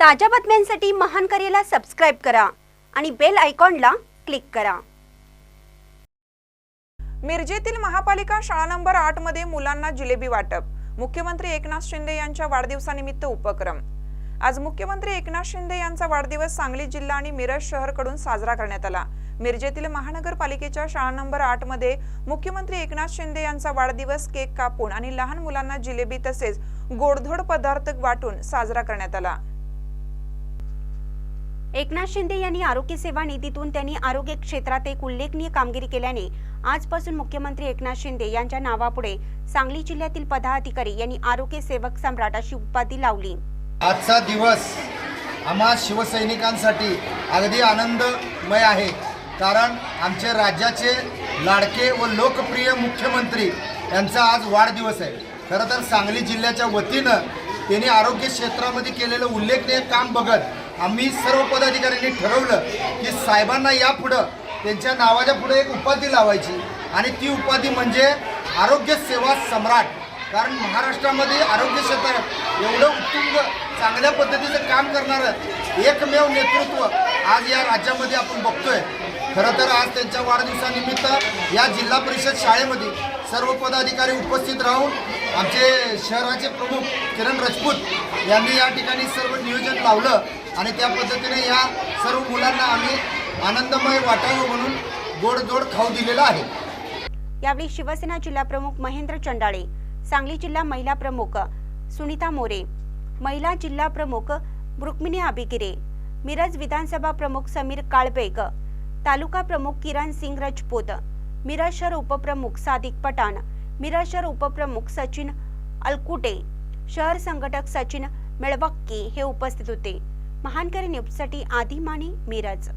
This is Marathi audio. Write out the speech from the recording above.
ताज्या बातम्यांसाठी महान करेला सबस्क्राईब करा आणि बेल आयकॉनला क्लिक करा. मिरजेतील महापालिका शाळा नंबर आठमध्ये मुलांना जिलेबी वाटप. मुख्यमंत्री एकनाथ शिंदे यांच्या वाढदिवसानिमित्त उपक्रम. आज मुख्यमंत्री एकनाथ शिंदे यांचा वाढदिवस सांगली जिल्हा आणि मिरज शहरकडून साजरा करण्यात आला. मिरजेतील महानगरपालिकेच्या शाळा नंबर आठमध्ये मुख्यमंत्री एकनाथ शिंदे यांचा वाढदिवस केक कापून आणि लहान मुलांना जिलेबी तसेच गोडधोड पदार्थ वाटून साजरा करण्यात आला. एकनाथ शिंदे यांनी आरोग्य सेवा निधीतून त्यांनी आरोग्य क्षेत्रात एक उल्लेखनीय कामगिरी केल्याने आजपासून मुख्यमंत्री एकनाथ शिंदे यांच्या नावापुढे सांगली जिल्ह्यातील पदाधिकारी यांनी आरोग्य सेवक सम्राट अशी उपाधी लावली. आजचा दिवस आम्हा शिवसैनिकांसाठी अगदी आनंदमय आहे. कारण आमचे राज्याचे लाडके व लोकप्रिय मुख्यमंत्री यांचा आज वाढदिवस आहे. खरं तर सांगली जिल्ह्याच्या वतीनं त्यांनी आरोग्य क्षेत्रामध्ये केलेलं उल्लेखनीय काम बघत आम्ही सर्व पदाधिकाऱ्यांनी ठरवलं की साहेबांना यापुढं त्यांच्या नावाच्या पुढे एक उपाधी लावायची. आणि ती उपाधी म्हणजे आरोग्य सेवा सम्राट. कारण महाराष्ट्रामध्ये आरोग्य क्षेत्रात एवढं उत्तुंग चांगल्या पद्धतीचं काम करणारं एकमेव नेतृत्व आज या राज्यामध्ये आपण बघतोय. खरं तर आज त्यांच्या वाढदिवसानिमित्त या जिल्हा परिषद शाळेमध्ये सर्व पदाधिकारी उपस्थित राहून आमचे शहराचे प्रमुख किरण राजपूत यांनी या ठिकाणी सर्व नियोजन लावलं. आणि त्या पद्धतीने या सर्व मुलांना आम्ही आनंदमय वाटावं म्हणून गोडजोड खाऊ दिलेला आहे. यावेळी शिवसेना जिल्हा प्रमुख महेंद्र चंडाळे सांगली जिल्हा महिला प्रमुख सुनीता मोरे महिला जिल्हा प्रमुख रुक्मिणी आबिगिरे मिरज विधानसभा प्रमुख समीर काळबेग तालुका प्रमुख किरण सिंग राजपूत मिरज शहर उपप्रमुख सादिक पठाण मिरज शहर उपप्रमुख सचिन अलकुटे शहर संघटक सचिन मेळवक्की हे उपस्थित होते. महानकरी न्यूजसाठी आदी माने मिरज.